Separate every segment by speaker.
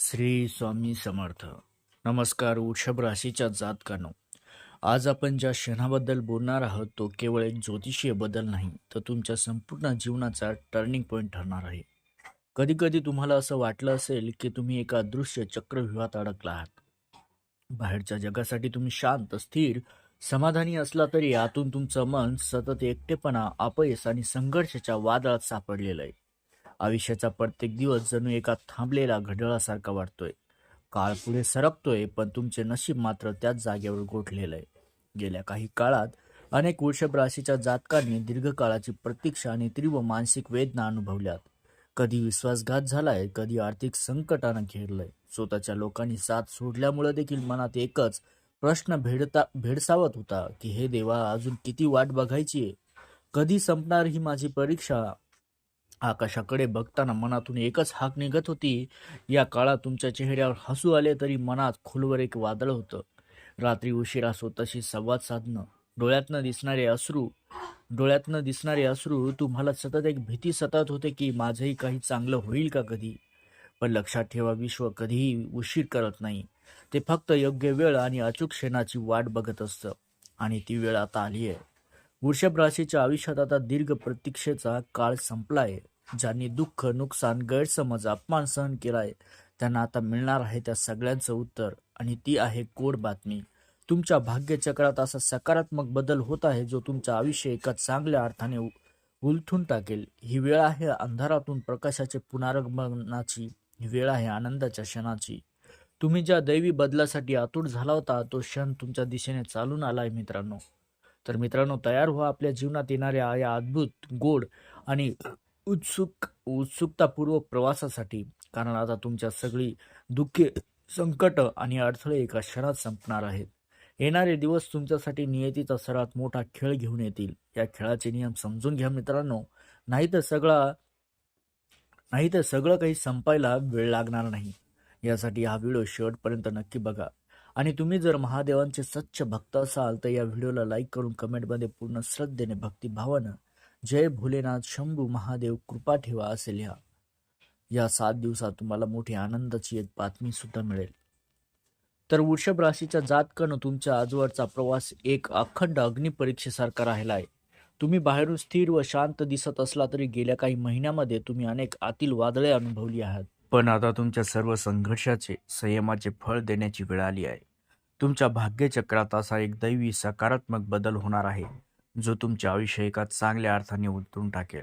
Speaker 1: श्री स्वामी समर्थ. नमस्कार वृषभ राशीच्या जातकानो. आज आपण ज्या क्षणाबद्दल बोलणार आहोत तो केवळ एक ज्योतिषीय बदल नाही तर तुमच्या संपूर्ण जीवनाचा टर्निंग पॉईंट ठरणार आहे. कधीकधी तुम्हाला असं वाटलं असेल की तुम्ही एका दृश्य चक्रव्यूहात अडकला आहात. बाहेरच्या जगासाठी तुम्ही शांत स्थिर समाधानी असला तरी आतून तुमचं मन सतत एकटेपणा अपयश आणि संघर्षाच्या वादळात सापडलेलं आहे. आयुष्याचा प्रत्येक दिवस जणू एका थांबलेला घड्याळासारखा वाटतोय. काळ पुढे सरकतोय पण तुमचे नशीब मात्र त्याच जागेवर गोठलेलं आहे गेल्या काही काळात अनेक वृषभ राशीच्या जातकांनी दीर्घकाळाची प्रतीक्षा आणि तीव्र मानसिक वेदना अनुभवल्यात. कधी विश्वासघात झालाय कधी आर्थिक संकटानं घेरलंय. स्वतःच्या लोकांनी साथ सोडल्यामुळे देखील मनात एकच प्रश्न भेडता भेडसावत होता की हे देवा अजून किती वाट बघायची आहे कधी संपणार ही माझी परीक्षा? आकाशाकडे बघताना मनातून एकच हाक निघत होती. या काळात तुमच्या चेहऱ्यावर हसू आले तरी मनात खोलवर एक वादळ होतं. रात्री उशिरा स्वतःशी संवाद साधणं. डोळ्यातनं दिसणारे अश्रू डोळ्यातनं दिसणारे अश्रू तुम्हाला सतत एक भीती सतत होते की माझंही काही चांगलं होईल का कधी? पण लक्षात ठेवा विश्व कधीही उशीर करत नाही. ते फक्त योग्य वेळ आणि अचूक क्षणाची वाट बघत असतं. आणि ती वेळ आता आली आहे. वृषभ राशीच्या आयुष्यात आता दीर्घ प्रतीक्षेचा काळ संपला आहे ज्यांनी दुःख नुकसान गैरसमज अपमान सहन केलाय त्यांना आता मिळणार आहे त्या सगळ्यांचं उत्तर. आणि ती आहे कोड बातमी. तुमच्या भाग्यचक्रात असा सकारात्मक बदल होत आहे जो तुमचं आयुष्य एका चांगल्या अर्थाने उ- उलथून टाकेल. ही वेळ आहे अंधारातून प्रकाशाचे पुनरागमनाची. ही वेळ आहे आनंदाच्या क्षणाची. तुम्ही ज्या दैवी बदलासाठी आतुर झाला होता तो क्षण तुमच्या दिशेने चालून आलाय मित्रांनो. तर मित्रांनो तयार व्हा आपल्या जीवनात येणाऱ्या या अद्भुत गोड आणि उत्सुक उत्सुकतापूर्वक प्रवासासाठी. कारण आता तुमच्या सगळी दुःखे संकट आणि अडथळे एका क्षणात संपणार आहेत. येणारे दिवस तुमच्यासाठी नियतीचा सर्वात मोठा खेळ घेऊन येतील. या खेळाचे नियम समजून घ्या मित्रांनो. नाहीतर सगळा नाहीतर सगळं काही संपायला वेळ लागणार नाही. यासाठी हा व्हिडिओ शेवटपर्यंत नक्की बघा. आणि तुम्ही जर महादेवांचे सच्च भक्त असाल तर या व्हिडिओला लाईक करून कमेंटमध्ये पूर्ण श्रद्धेने भक्तिभावानं जय भोलेनाथ शंभू महादेव कृपा ठेवा असे लिहा. या सात दिवसात तुम्हाला मोठी आनंदाची एक बातमी सुद्धा मिळेल. तर वृषभ राशीच्या जातकनं तुमच्या आजवरचा प्रवास एक अखंड अग्निपरीक्षेसारखा राहिला आहे. तुम्ही बाहेरून स्थिर व शांत दिसत असला तरी गेल्या काही महिन्यामध्ये तुम्ही अनेक आतील वादळे अनुभवली आहात. पण आता तुमच्या सर्व संघर्षाचे संयमाचे फळ देण्याची वेळ आली आहे. तुमच्या भाग्यचक्रात असा एक दैवी सकारात्मक बदल होणार आहे जो तुमच्या आयुष्य एका चांगल्या अर्थाने उलटून टाकेल.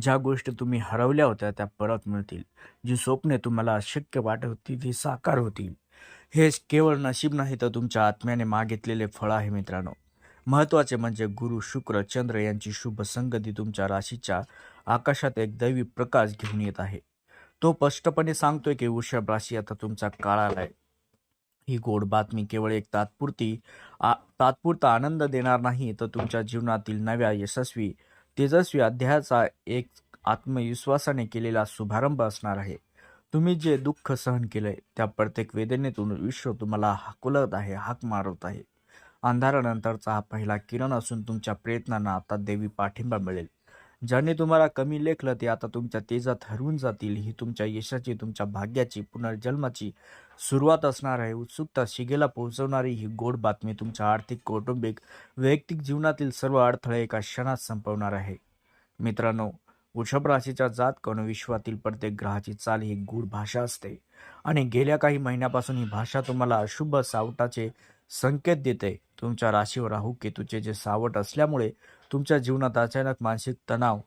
Speaker 1: ज्या गोष्टी तुम्ही हरवल्या होत्या त्या परत मिळतील. जी स्वप्ने तुम्हाला अशक्य वाटत होती ती साकार होतील. हे केवळ नशीब नाही तर तुमच्या आत्म्याने मागितलेले फळ आहे मित्रांनो. महत्त्वाचे म्हणजे गुरु शुक्र चंद्र यांची शुभ संगती तुमच्या राशीच्या आकाशात एक दैवी प्रकाश घेऊन येत आहे. तो स्पष्टपणे सांगतोय की वृषभ राशी आता तुमचा काळ आहे. ही गोड बातमी केवळ एक तात्पुरती आ- तात्पुरता आनंद देणार नाही तर तुमच्या जीवनातील नव्या यशस्वी तेजस्वी अध्यायाचा एक आत्मविश्वासाने केलेला शुभारंभ असणार आहे. तुम्ही जे दुःख सहन केलंय त्या प्रत्येक वेदनेतून विश्व तुम्हाला हाकलत आहे हाक मारत आहे. अंधारानंतरचा हा पहिला किरण असून तुमच्या प्रयत्नांना आता देवी पाठिंबा मिळेल. ज्यांनी तुम्हाला कमी लेखलं ते आता तुमच्या तेजात हरवून जातील. ही तुमच्या यशाची तुमच्या भाग्याची पुनर्जन्माची सुरुवात असणार आहे उत्सुकता शिगेला पोहोचवणारी ही गोड बातमी तुमच्या आर्थिक कौटुंबिक वैयक्तिक जीवनातील सर्व अडथळे एका क्षणात संपवणार आहे. मित्रांनो वृषभ राशीच्या जात कण विश्वातील प्रत्येक ग्रहाची चाल ही गूढ भाषा असते आणि गेल्या काही महिन्यापासून ही भाषा तुम्हाला अशुभ सावटाचे संकेत देते. तुमच्या राशीवर राहू केतूचे जे सावट असल्यामुळे तुमच्या जीवनात अचानक मानसिक तणाव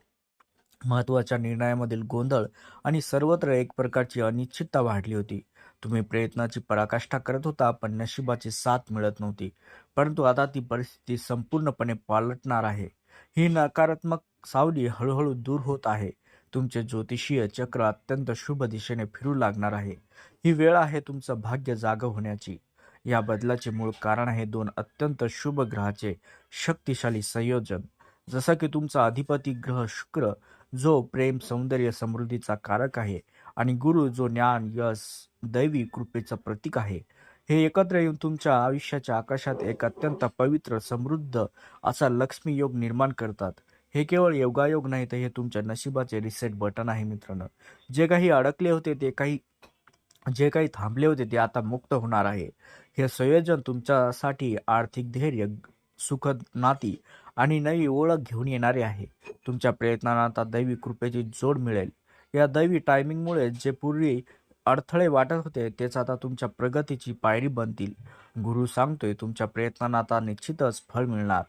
Speaker 1: महत्त्वाच्या निर्णयामधील गोंधळ आणि सर्वत्र एक प्रकारची अनिश्चितता वाढली होती. तुम्ही प्रयत्नाची पराकाष्ठा करत होता पण नशिबाची साथ मिळत नव्हती. परंतु आता ती परिस्थिती संपूर्णपणे पालटणार आहे. ही नकारात्मक सावली हळूहळू दूर होत आहे. तुमचे ज्योतिषीय चक्र अत्यंत शुभ दिशेने फिरू लागणार आहे. ही वेळ आहे तुमचं भाग्य जाग होण्याची. या बदलाचे मूळ कारण आहे दोन अत्यंत शुभ ग्रहाचे शक्तिशाली संयोजन. जसं की तुमचा अधिपती ग्रह शुक्र जो प्रेम सौंदर्य समृद्धीचा कारक आहे आणि गुरु जो ज्ञान यश दैवी कृपेचं प्रतीक आहे हे एकत्र येऊन तुमच्या आयुष्याच्या आकाशात एक अत्यंत पवित्र समृद्ध असा लक्ष्मी योग निर्माण करतात. हे केवळ योगायोग नाही तर हे तुमच्या नशिबाचे रिसेट बटन आहे मित्रांनो. जे काही अडकले होते ते काही जे काही थांबले होते ते आता मुक्त होणार आहे. हे संयोजन तुमच्यासाठी आर्थिक धैर्य सुखद नाती आणि नवी ओळख घेऊन येणारे आहे. तुमच्या प्रयत्नांना आता दैवी कृपेची जोड मिळेल. या दैवी टायमिंगमुळे जे पूर्वी अडथळे वाटत होते तेच आता तुमच्या प्रगतीची पायरी बनतील. गुरु सांगतोय तुमच्या प्रयत्नांना आता निश्चितच फळ मिळणार.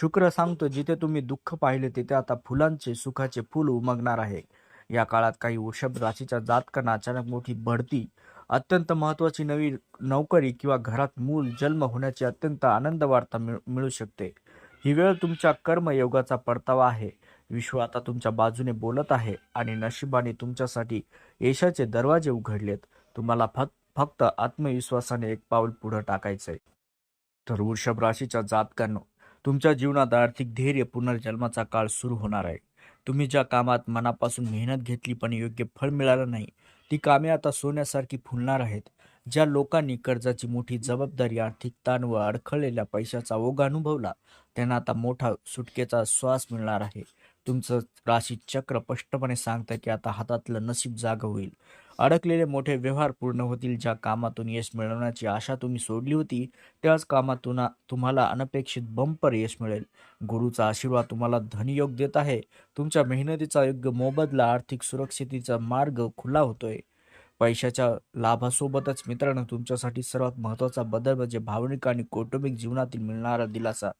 Speaker 1: शुक्र सांगतो जिथे तुम्ही दुःख पाहिले तिथे आता फुलांचे सुखाचे फूल उमगणार आहे. या काळात काही वृषभ राशीच्या जातकांना अचानक मोठी बढती अत्यंत महत्वाची नवी नोकरी किंवा घरात मूल जन्म होण्याची अत्यंत आनंद वार्ता मिळू शकते. ही वेळ तुमच्या कर्मयोगाचा परतावा आहे. विश्व आता तुमच्या बाजूने बोलत आहे आणि नशिबाने तुमच्यासाठी यशाचे दरवाजे उघडलेत. तुम्हाला फक्त फक्त आत्मविश्वासाने एक पाऊल पुढे टाकायचंय. तर वृषभ राशीच्या जातकांनो तुमच्या जीवनात आर्थिक धैर्य पुनर्जन्माचा काळ सुरू होणार आहे. तुम्ही ज्या कामात मनापासून मेहनत घेतली पण योग्य फळ मिळालं नाही ती कामे आता सोन्यासारखी फुलणार आहेत. ज्या लोकांनी कर्जाची मोठी जबाबदारी आर्थिक ताण व अडखळलेल्या पैशाचा ओघ अनुभवला त्यांना आता मोठा सुटकेचा श्वास मिळणार आहे. तुमचं राशी चक्र स्पष्टपणे सांगतं की आता हातातलं नशीब जाग होईल. अडकलेले मोठे व्यवहार पूर्ण होतील ज्या कामातून यश मिळवण्याची आशा तुम्ही सोडली होती त्याच कामातून तुम्हाला अनपेक्षित बंपर यश मिळेल. गुरुचा आशीर्वाद तुम्हाला धनयोग देत आहे. तुमच्या मेहनतीचा योग्य मोबदला आर्थिक सुरक्षितेचा मार्ग खुला होतोय. पैशाच्या लाभासोबतच मित्रांनो तुमच्यासाठी सर्वात महत्त्वाचा बदल म्हणजे भावनिक आणि कौटुंबिक जीवनातील मिळणारा दिलासा.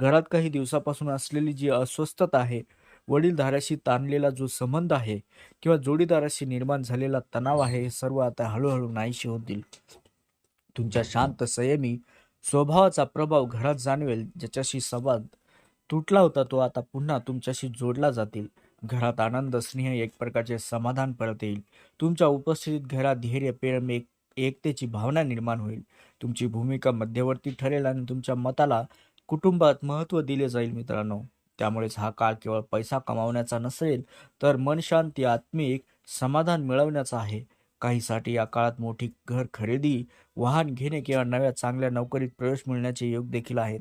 Speaker 1: घरात काही दिवसापासून असलेली जी अस्वस्थता आहे वडीलधाऱ्याशी ताणलेला जो संबंध आहे किंवा जोडीदाराशी निर्माण झालेला तणाव आहे हे सर्व आता हळूहळू नाहीशी होतील. तुमच्या शांत संयमी स्वभावाचा प्रभाव घरात जाणवेल ज्याच्याशी संवाद तुटला होता तो आता पुन्हा तुमच्याशी जोडला जातील. घरात आनंद स्नेह एक प्रकारचे समाधान परत येईल. तुमच्या उपस्थितीत घरात धैर्य प्रेम एक एकतेची भावना निर्माण होईल. तुमची भूमिका मध्यवर्ती ठरेल आणि तुमच्या मताला कुटुंबात महत्त्व दिले जाईल मित्रांनो. त्यामुळेच हा काळ केवळ पैसा कमावण्याचा नसेल तर मनशांती आत्मिक समाधान मिळवण्याचा आहे. काहीसाठी या काळात मोठी घर खरेदी वाहन घेणे किंवा नव्या चांगल्या नोकरीत प्रवेश मिळण्याचे योग देखील आहेत.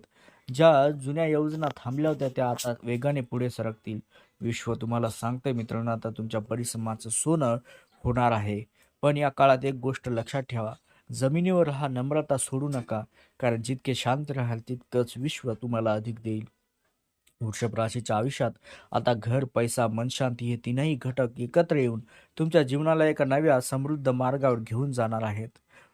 Speaker 1: ज्या जुन्या योजना थांबल्या होत्या त्या आता वेगाने पुढे सरकतील. विश्व तुम्हाला सांगतंय मित्रांनो आता तुमच्या परिश्रमाचं सोनं होणार आहे. पण या काळात एक गोष्ट लक्षात ठेवा जमिनीवर हा नम्रता सोडू नका कारण जितके शांत राहाल तितकंच विश्व तुम्हाला अधिक देईल. वृषभ राशीच्या आयुष्यात आता घर पैसा मनशांती हे तीनही घटक एकत्र येऊन तुमच्या जीवनाला एका नव्या समृद्ध मार्गावर घेऊन जाणार आहेत.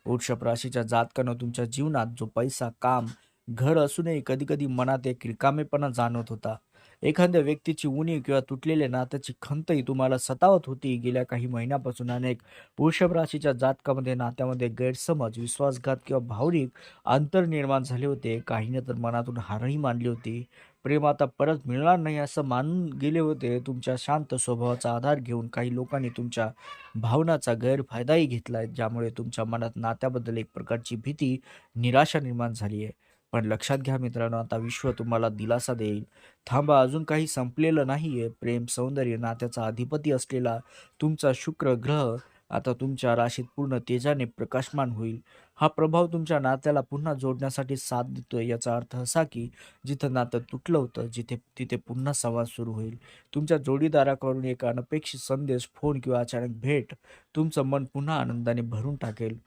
Speaker 1: वृषभ राशीच्या जातकानं तुमच्या जीवनात जो पैसा काम घर असूनही कधीकधी मनात एक रिकामेपणा जाणवत होता. एखाद्या व्यक्तीची उणी किंवा तुटलेल्या नात्याची खंतही तुम्हाला सतावत होती. गेल्या काही महिन्यापासून अनेक वृषभ राशीच्या जातकामध्ये नात्यामध्ये गैरसमज विश्वासघात किंवा भावनिक अंतर निर्माण झाले होते. काहीने तर मनातून हारही मानली होती. प्रेम आता परत मिळणार नाही असं मानून गेले होते. तुमच्या शांत स्वभावाचा आधार घेऊन काही लोकांनी तुमच्या भावनाचा गैरफायदाही घेतला आहे ज्यामुळे तुमच्या मनात नात्याबद्दल एक प्रकारची भीती निराशा निर्माण झाली आहे. पण लक्षात घ्या मित्रांनो आता विश्व तुम्हाला दिलासा देईल. थांबा अजून काही संपलेलं नाही आहे प्रेम सौंदर्य नात्याचा अधिपती असलेला तुमचा शुक्र ग्रह आता तुमच्या राशीत पूर्ण तेजाने प्रकाशमान होईल. हा प्रभाव तुमच्या नात्याला पुन्हा जोडण्यासाठी साथ देतोय. याचा अर्थ असा की जिथं नातं तुटलं होतं जिथे तिथे पुन्हा संवाद सुरू होईल. तुमच्या जोडीदाराकडून एक अनपेक्षित संदेश फोन किंवा अचानक भेट तुमचं मन पुन्हा आनंदाने भरून टाकेल.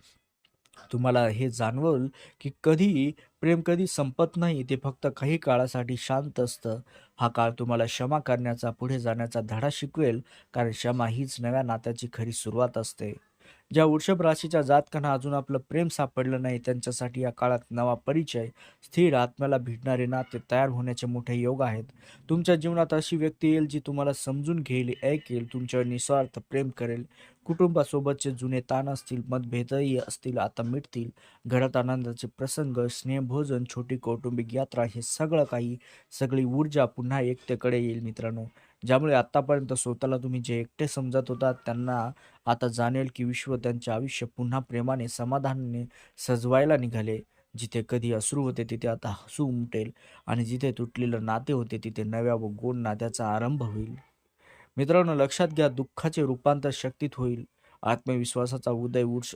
Speaker 1: तुम्हाला हे जाणवल की कधी प्रेम कधी संपत नाही ते फक्त काही काळासाठी शांत असतं. हा काळ तुम्हाला क्षमा करण्याचा पुढे जाण्याचा धडा शिकवेल कारण क्षमा हीच नव्या नात्याची खरी सुरुवात असते. ज्या वृषभ राशीच्या जातकांना अजून आपलं प्रेम सापडलं नाही त्यांच्यासाठी या काळात नवा परिचय स्थिर आत्म्याला भिडणारे नाते तयार होण्याचे मोठे योग आहेत. तुमच्या जीवनात अशी व्यक्ती येईल जी तुम्हाला समजून घेईल ऐकेल तुमच्यावर निस्वार्थ प्रेम करेल. कुटुंबासोबतचे जुने ताण असतील मतभेदही असतील आता मिटतील. घरात आनंदाचे प्रसंग स्नेहभोजन छोटी कौटुंबिक यात्रा हे सगळं काही सगळी ऊर्जा पुन्हा एकतेकडे येईल मित्रांनो. ज्यामुळे आत्तापर्यंत स्वतःला तुम्ही जे एकटे समजत होता त्यांना आता जाणेल की विश्व त्यांचे आयुष्य पुन्हा प्रेमाने समाधानाने सजवायला निघाले. जिथे कधी अश्रू होते तिथे आता हसू उमटेल. आणि जिथे तुटलेलं नाते होते तिथे नव्या व गोड नात्याचा आरंभ होईल. मित्रांनो लक्षात घ्या दुःखाचे रूपांतर शक्तीत होईल. आत्मविश्वासाचा उदय वृक्ष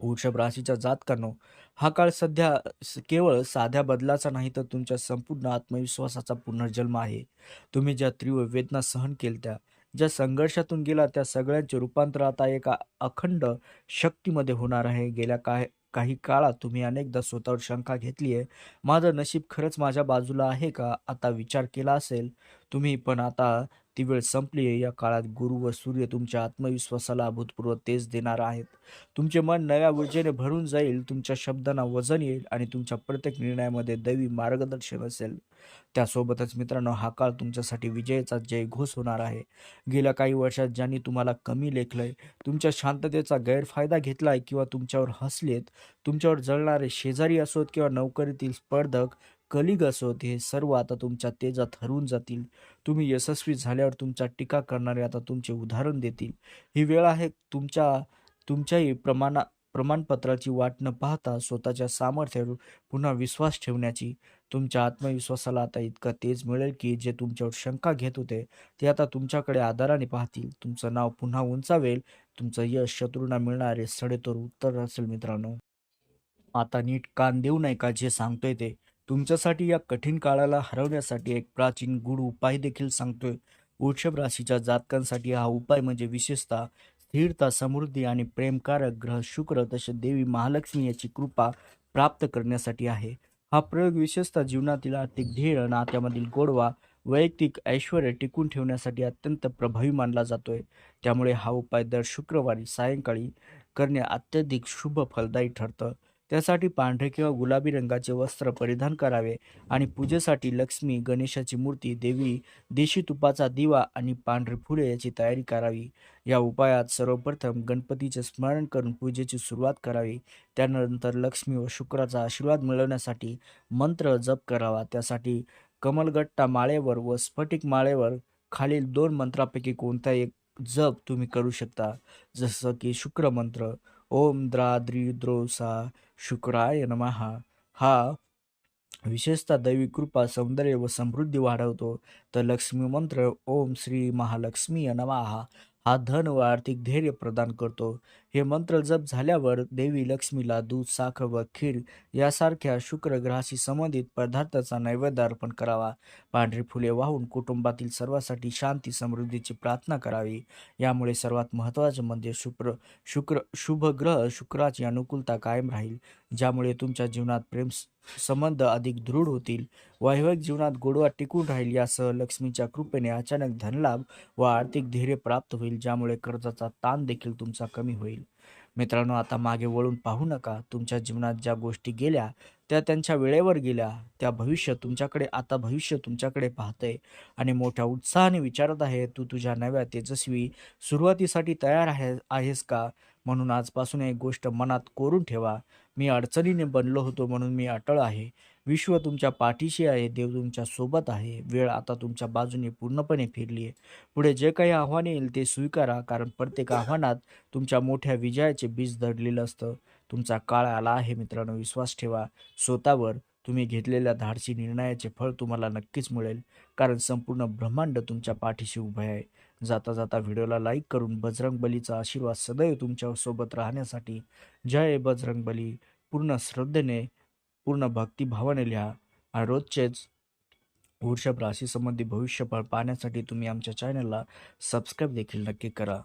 Speaker 1: वृषभ राशीच्या जातकांनो हा काळ सध्या स- केवळ साध्या बदलाचा नाही तर तुमच्या संपूर्ण आत्मविश्वासाचा पुनर्जन्म आहे. तुम्ही ज्या तीव्र वेदना सहन केल्या ज्या संघर्षातून गेला त्या सगळ्यांचे रूपांतर आता एका अखंड शक्तीमध्ये होणार आहे. गेल्या काय काही काळात तुम्ही अनेकदा स्वतःवर शंका घेतली आहे. माझं नशीब खरंच माझ्या बाजूला आहे का? आता विचार केला असेल. तुम्ही पण आता ती वेळ संपली आहे. या काळात गुरु व सूर्य तुमच्या आत्मविश्वासाला अभूतपूर्व तेज देणार आहेत. तुमचे मन नव्या ऊर्जेने भरून जाईल. तुमच्या शब्दांना वजन येईल आणि तुमच्या प्रत्येक निर्णयामध्ये दैवी मार्गदर्शन असेल. त्यासोबतच मित्रांनो हा काळ तुमच्यासाठी विजयाचा जयघोष होणार आहे. गेल्या काही वर्षात ज्यांनी तुम्हाला कमी लेखलंय तुमच्या शांततेचा गैरफायदा घेतलाय किंवा तुमच्यावर हसलेत तुमच्यावर जळणारे शेजारी असोत किंवा नोकरीतील स्पर्धक कलिग असोत हे सर्व आता तुमच्या तेजात हरवून जातील. तुम्ही यशस्वी झाल्यावर तुमचा टीका करणारे आता तुमचे उदाहरण देतील. ही वेळ आहे तुमच्या तुमच्याही प्रमाणा प्रमाणपत्राची वाट न पाहता स्वतःच्या सामर्थ्यावर पुन्हा विश्वास ठेवण्याची तुमच्या आत्मविश्वासाला आता इतका तेज मिळेल की जे तुमच्यावर शंका घेत होते ते आता तुमच्याकडे आदराने पाहतील. तुमचं नाव पुन्हा उंचावेल तुमचं यश शत्रूंना मिळणारे सडेतोड उत्तर असेल मित्रांनो. आता नीट कान देऊ नये का जे सांगतोय ते? तुमच्यासाठी या कठीण काळाला हरवण्यासाठी एक प्राचीन गुड उपाय देखील सांगतोय. वृषभ राशीच्या जातकांसाठी हा उपाय म्हणजे विशेषतः स्थिरता समृद्धी आणि प्रेमकारक ग्रह शुक्र तसे देवी महालक्ष्मी याची कृपा प्राप्त करण्यासाठी आहे. हा प्रयोग विशेषतः जीवनातील आर्थिक ध्येय नात्यामधील गोडवा वैयक्तिक ऐश्वर टिकून ठेवण्यासाठी अत्यंत प्रभावी मानला जातोय. त्यामुळे हा उपाय दर शुक्रवारी सायंकाळी करणे अत्यधिक शुभ फलदायी ठरतं. त्यासाठी पांढरे किंवा गुलाबी रंगाचे वस्त्र परिधान करावे आणि पूजेसाठी लक्ष्मी गणेशाची मूर्ती देवी देशी तुपाचा दिवा आणि पांढरे फुले याची तयारी करावी. या उपायात सर्वप्रथम गणपतीचे स्मरण करून पूजेची सुरुवात करावी. त्यानंतर लक्ष्मी व शुक्राचा आशीर्वाद मिळवण्यासाठी मंत्र जप करावा. त्यासाठी कमलगट्टा माळेवर व स्फटिक माळेवर खालील दोन मंत्रापैकी कोणता एक जप तुम्ही करू शकता? जसं की शुक्र मंत्र ओम द्रा द्रोसा सा शुक्राय नमहा हा विशेषतः दैवी कृपा सौंदर्य व समृद्धी वाढवतो. तर लक्ष्मी मंत्र ओम श्री महालक्ष्मी नमहा हा धन व आर्थिक धैर्य प्रदान करतो. हे मंत्र जप झाल्यावर देवी लक्ष्मीला दूध साखर व खीर यासारख्या शुक्र ग्रहाशी संबंधित पदार्थाचा नैवेद्य अर्पण करावा. पांढरी फुले वाहून कुटुंबातील सर्वांसाठी शांती समृद्धीची प्रार्थना करावी. यामुळे सर्वात महत्त्वाचे म्हणजे शुक्र शुक्र शुभ ग्रह शुक्राची अनुकूलता कायम राहील ज्यामुळे तुमच्या जीवनात प्रेम संबंध अधिक दृढ होतील. वैवाहिक जीवनात गोडवा टिकून राहील यासह लक्ष्मीच्या कृपेने अचानक धनलाभ व आर्थिक धैर्य प्राप्त होईल ज्यामुळे कर्जाचा ताण देखील तुमचा कमी होईल. मित्रांनो आता मागे वळून पाहू नका तुमच्या जीवनात ज्या गोष्टी गेल्या त्या त्यांच्या वेळेवर गेल्या त्या भविष्य तुमच्याकडे आता भविष्य तुमच्याकडे पाहतंय. आणि मोठ्या उत्साहाने विचारत आहे तू तुझ्या नव्या तेजस्वी सुरुवातीसाठी तयार आहे आहेस का? म्हणून आजपासून एक गोष्ट मनात कोरून ठेवा. मी अडचणीने बनलो होतो म्हणून मी अटळ आहे. विश्व तुमच्या पाठीशी आहे देव तुमच्यासोबत आहे. वेळ आता तुमच्या बाजूने पूर्णपणे फिरली आहे. पुढे जे काही आव्हान येईल ते स्वीकारा कारण प्रत्येक आव्हानात तुमच्या मोठ्या विजयाचे बीज दडलेलं असतं. तुमचा काळ आला आहे मित्रांनो विश्वास ठेवा. स्वतःवर तुम्ही घेतलेल्या धाडसी निर्णयाचे फळ तुम्हाला नक्कीच मिळेल कारण संपूर्ण ब्रह्मांड तुमच्या पाठीशी उभे आहे. जाता जाता व्हिडिओला लाईक करून बजरंग बलीचा आशीर्वाद सदैव तुमच्यासोबत राहण्यासाठी. जय बजरंग बली. पूर्ण श्रद्धेने पूर्ण भक्तिभावाने लिहा. आणि रोजचेच वृषभ राशीसंबंधी भविष्यफळ पाहण्यासाठी तुम्ही आमच्या चॅनलला सबस्क्राईब देखील नक्की करा.